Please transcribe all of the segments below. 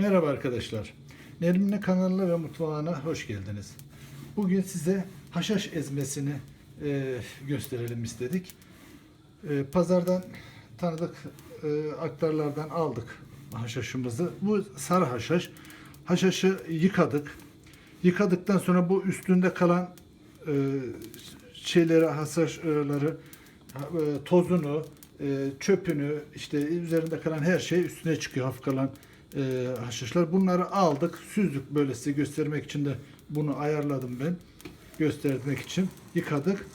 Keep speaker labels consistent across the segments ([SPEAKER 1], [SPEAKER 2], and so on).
[SPEAKER 1] Merhaba arkadaşlar. Nermin'in kanalına ve mutfağına hoş geldiniz. Bugün size haşhaş ezmesini e, gösterelim istedik. E, pazardan tanıdık e, aktarlardan aldık haşhaşımızı. Bu sarı haşhaş. Haşhaşı yıkadık. Yıkadıktan sonra bu üstünde kalan e, şeyleri, haşhaşları, e, tozunu, e, çöpünü, işte üzerinde kalan her şey üstüne çıkıyor hafif kalan e, haşhaşlar. Bunları aldık, süzdük böyle size göstermek için de bunu ayarladım ben. Göstermek için yıkadık.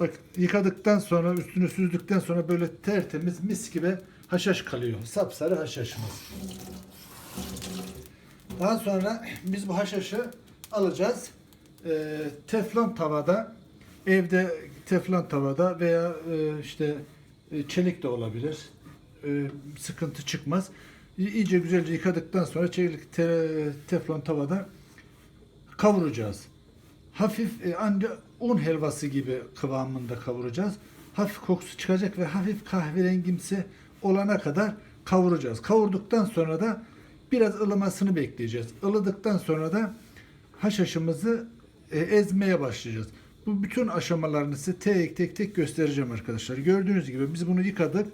[SPEAKER 1] Bak yıkadıktan sonra üstünü süzdükten sonra böyle tertemiz mis gibi haşhaş kalıyor. Sapsarı haşhaşımız. Daha sonra biz bu haşhaşı alacağız. Ee, teflon tavada, evde teflon tavada veya e, işte e, çelik de olabilir. E, sıkıntı çıkmaz. İyice güzelce yıkadıktan sonra çelik te- teflon tavada kavuracağız. Hafif e, ancak un helvası gibi kıvamında kavuracağız. Hafif kokusu çıkacak ve hafif kahverengimsi olana kadar kavuracağız. Kavurduktan sonra da biraz ılımasını bekleyeceğiz. Ilıdıktan sonra da haşhaşımızı e, ezmeye başlayacağız. Bu bütün aşamalarını size tek tek tek göstereceğim arkadaşlar. Gördüğünüz gibi biz bunu yıkadık.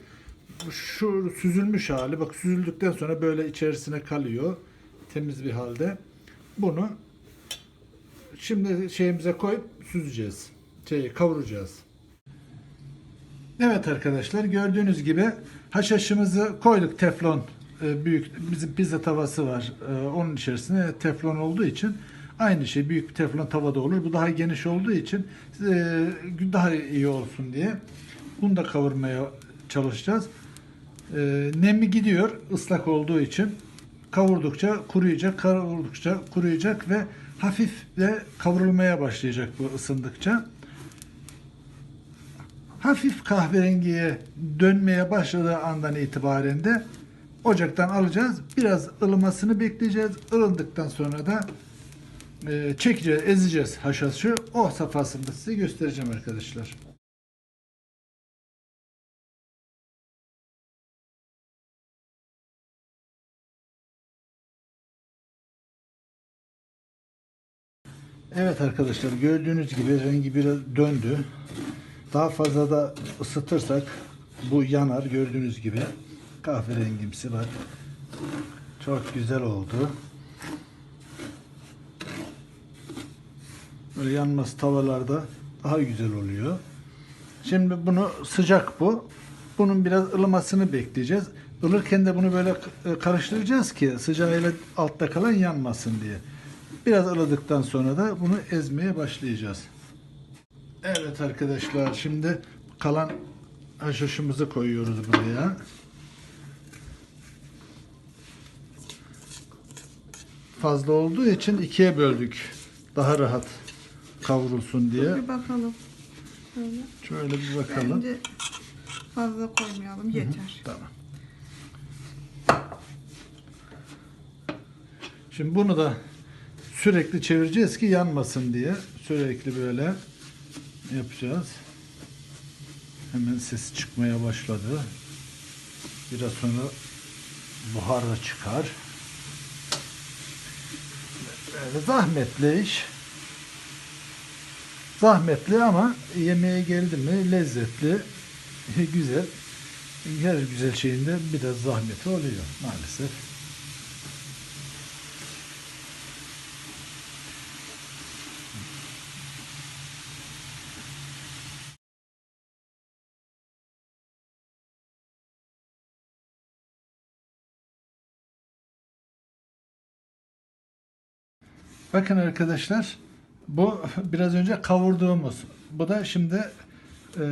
[SPEAKER 1] Şu süzülmüş hali bak süzüldükten sonra böyle içerisine kalıyor. Temiz bir halde. Bunu Şimdi şeyimize koyup süzeceğiz. Şey, kavuracağız. Evet arkadaşlar gördüğünüz gibi haşhaşımızı koyduk teflon e, büyük bizim pizza tavası var. E, Onun içerisine teflon olduğu için aynı şey büyük bir teflon tavada olur. Bu daha geniş olduğu için e, daha iyi olsun diye bunu da kavurmaya çalışacağız. E, Nemi gidiyor ıslak olduğu için kavurdukça kuruyacak, kavurdukça kuruyacak ve hafif de kavrulmaya başlayacak bu ısındıkça. Hafif kahverengiye dönmeye başladığı andan itibaren de ocaktan alacağız. Biraz ılımasını bekleyeceğiz. Ilındıktan sonra da e, çekeceğiz, ezeceğiz haşhaşı. O safhasını da size göstereceğim arkadaşlar. Evet arkadaşlar gördüğünüz gibi rengi biraz döndü. Daha fazla da ısıtırsak bu yanar gördüğünüz gibi. Kahverengimsi var. Çok güzel oldu. Böyle yanması tavalarda daha güzel oluyor. Şimdi bunu sıcak bu. Bunun biraz ılımasını bekleyeceğiz. Ilırken de bunu böyle karıştıracağız ki sıcağıyla altta kalan yanmasın diye. Biraz ılıdıktan sonra da bunu ezmeye başlayacağız. Evet arkadaşlar şimdi kalan haşhaşımızı koyuyoruz buraya. Fazla olduğu için ikiye böldük. Daha rahat kavrulsun diye.
[SPEAKER 2] Bir bakalım. Şöyle.
[SPEAKER 1] Şöyle bir bakalım.
[SPEAKER 2] Bence fazla koymayalım. Yeter.
[SPEAKER 1] Tamam. Şimdi bunu da sürekli çevireceğiz ki yanmasın diye. Sürekli böyle yapacağız. Hemen ses çıkmaya başladı. Biraz sonra buhar da çıkar. Böyle zahmetli iş. Zahmetli ama yemeğe geldi mi lezzetli, güzel. Her güzel şeyinde biraz zahmeti oluyor maalesef. Bakın arkadaşlar bu biraz önce kavurduğumuz. Bu da şimdi e,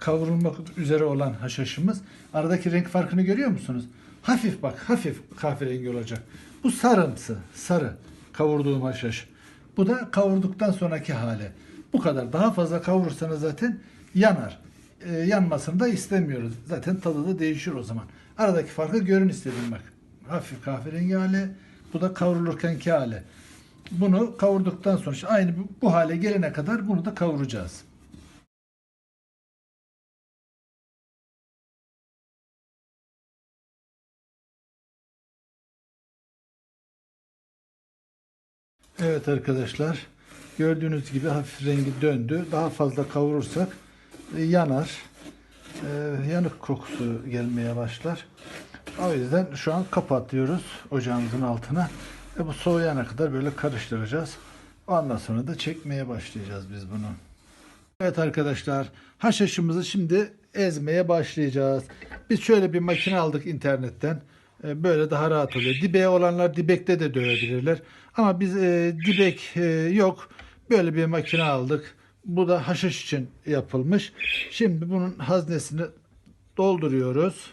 [SPEAKER 1] kavrulmak üzere olan haşhaşımız. Aradaki renk farkını görüyor musunuz? Hafif bak hafif kahverengi olacak. Bu sarımsı sarı kavurduğum haşhaş. Bu da kavurduktan sonraki hali. Bu kadar. Daha fazla kavurursanız zaten yanar. E, yanmasını da istemiyoruz. Zaten tadı da değişir o zaman. Aradaki farkı görün istedim bak. Hafif kahverengi hali. Bu da kavrulurkenki hali. Bunu kavurduktan sonra işte aynı bu, hale gelene kadar bunu da kavuracağız. Evet arkadaşlar. Gördüğünüz gibi hafif rengi döndü. Daha fazla kavurursak e, yanar. E, yanık kokusu gelmeye başlar. O yüzden şu an kapatıyoruz ocağımızın altına. Ve bu soğuyana kadar böyle karıştıracağız. Ondan sonra da çekmeye başlayacağız biz bunu. Evet arkadaşlar, haşhaşımızı şimdi ezmeye başlayacağız. Biz şöyle bir makine aldık internetten. Ee, Böyle daha rahat oluyor. Dibeye olanlar dibekte de dövebilirler. Ama biz e, dibek e, yok. Böyle bir makine aldık. Bu da haşhaş için yapılmış. Şimdi bunun haznesini dolduruyoruz.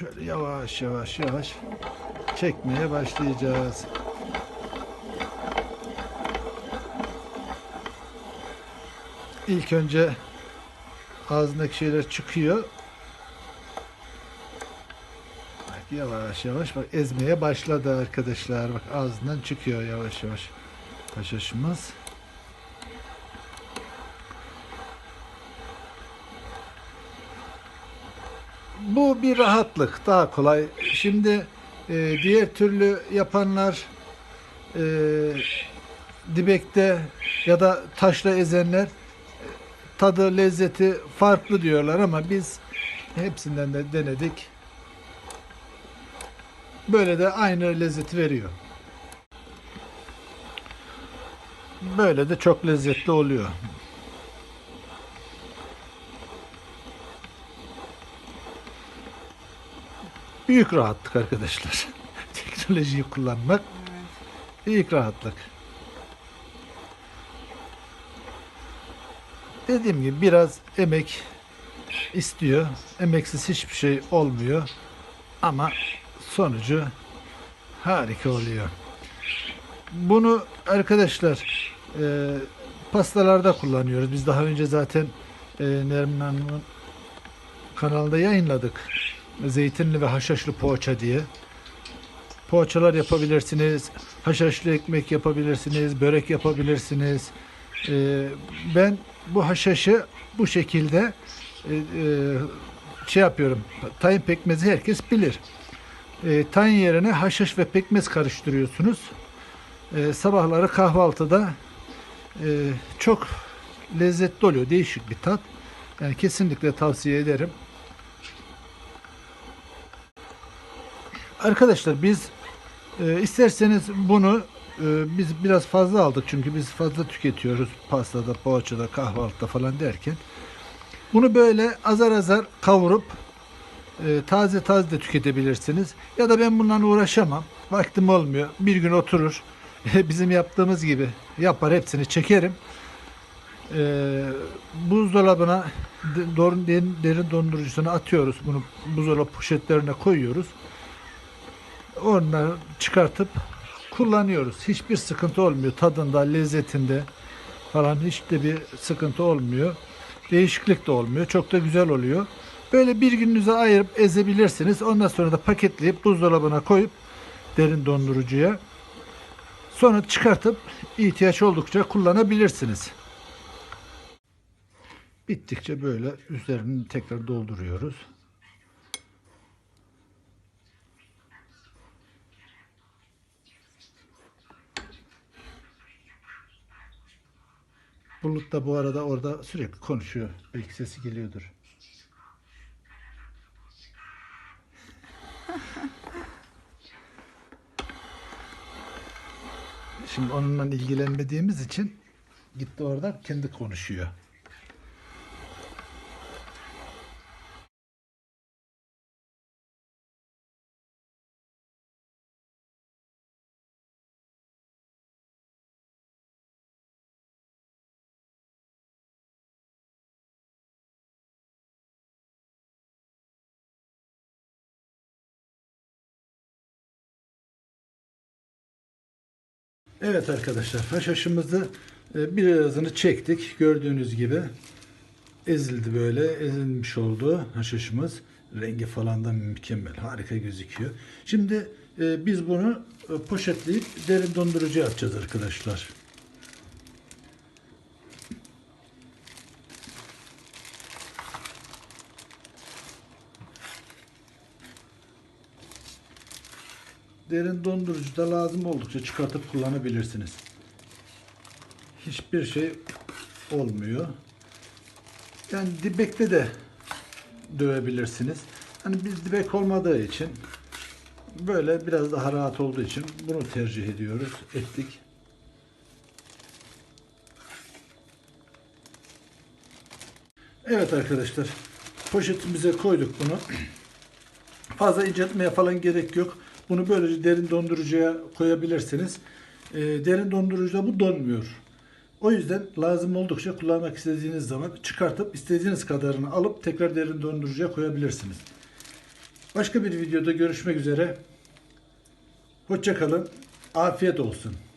[SPEAKER 1] Şöyle yavaş yavaş yavaş çekmeye başlayacağız. İlk önce ağzındaki şeyler çıkıyor. Bak yavaş yavaş bak ezmeye başladı arkadaşlar. Bak ağzından çıkıyor yavaş yavaş haşhaşımız. Bir rahatlık, daha kolay. Şimdi e, diğer türlü yapanlar e, dibekte ya da taşla ezenler tadı, lezzeti farklı diyorlar ama biz hepsinden de denedik. Böyle de aynı lezzeti veriyor. Böyle de çok lezzetli oluyor. Büyük rahatlık arkadaşlar. Teknolojiyi kullanmak büyük rahatlık. Dediğim gibi biraz emek istiyor. Emeksiz hiçbir şey olmuyor. Ama sonucu harika oluyor. Bunu arkadaşlar e, pastalarda kullanıyoruz. Biz daha önce zaten e, Nermin Hanım'ın kanalında yayınladık. Zeytinli ve haşhaşlı poğaça diye. Poğaçalar yapabilirsiniz. Haşhaşlı ekmek yapabilirsiniz. Börek yapabilirsiniz. Ee, ben bu haşhaşı bu şekilde e, e, şey yapıyorum. Tayin pekmezi herkes bilir. E, tayin yerine haşhaş ve pekmez karıştırıyorsunuz. E, sabahları kahvaltıda e, çok lezzetli oluyor. Değişik bir tat. Yani kesinlikle tavsiye ederim. Arkadaşlar biz e, isterseniz bunu e, biz biraz fazla aldık çünkü biz fazla tüketiyoruz pastada, poğaçada, kahvaltıda falan derken. Bunu böyle azar azar kavurup e, taze taze de tüketebilirsiniz. Ya da ben bundan uğraşamam. Vaktim olmuyor. Bir gün oturur. Bizim yaptığımız gibi yapar hepsini çekerim. E, buzdolabına derin dondurucusuna atıyoruz. Bunu buzdolabı poşetlerine koyuyoruz. Onları çıkartıp kullanıyoruz. Hiçbir sıkıntı olmuyor. Tadında, lezzetinde falan hiç de bir sıkıntı olmuyor. Değişiklik de olmuyor. Çok da güzel oluyor. Böyle bir gününüze ayırıp ezebilirsiniz. Ondan sonra da paketleyip buzdolabına koyup derin dondurucuya sonra çıkartıp ihtiyaç oldukça kullanabilirsiniz. Bittikçe böyle üzerini tekrar dolduruyoruz. Bulut da bu arada orada sürekli konuşuyor. Belki sesi geliyordur. Şimdi onunla ilgilenmediğimiz için gitti orada kendi konuşuyor. Evet arkadaşlar haşhaşımızı e, birazını çektik. Gördüğünüz gibi ezildi böyle. Ezilmiş oldu haşhaşımız. Rengi falan da mükemmel. Harika gözüküyor. Şimdi e, biz bunu e, poşetleyip derin dondurucuya atacağız arkadaşlar. Derin dondurucu da lazım oldukça çıkartıp kullanabilirsiniz. Hiçbir şey olmuyor. Yani dibekte de dövebilirsiniz. Hani biz dibek olmadığı için böyle biraz daha rahat olduğu için bunu tercih ediyoruz. Ettik. Evet arkadaşlar. Poşetimize koyduk bunu. Fazla inceltmeye falan gerek yok. Bunu böylece derin dondurucuya koyabilirsiniz. Ee, derin dondurucuda bu donmuyor. O yüzden lazım oldukça kullanmak istediğiniz zaman çıkartıp istediğiniz kadarını alıp tekrar derin dondurucuya koyabilirsiniz. Başka bir videoda görüşmek üzere. Hoşçakalın. Afiyet olsun.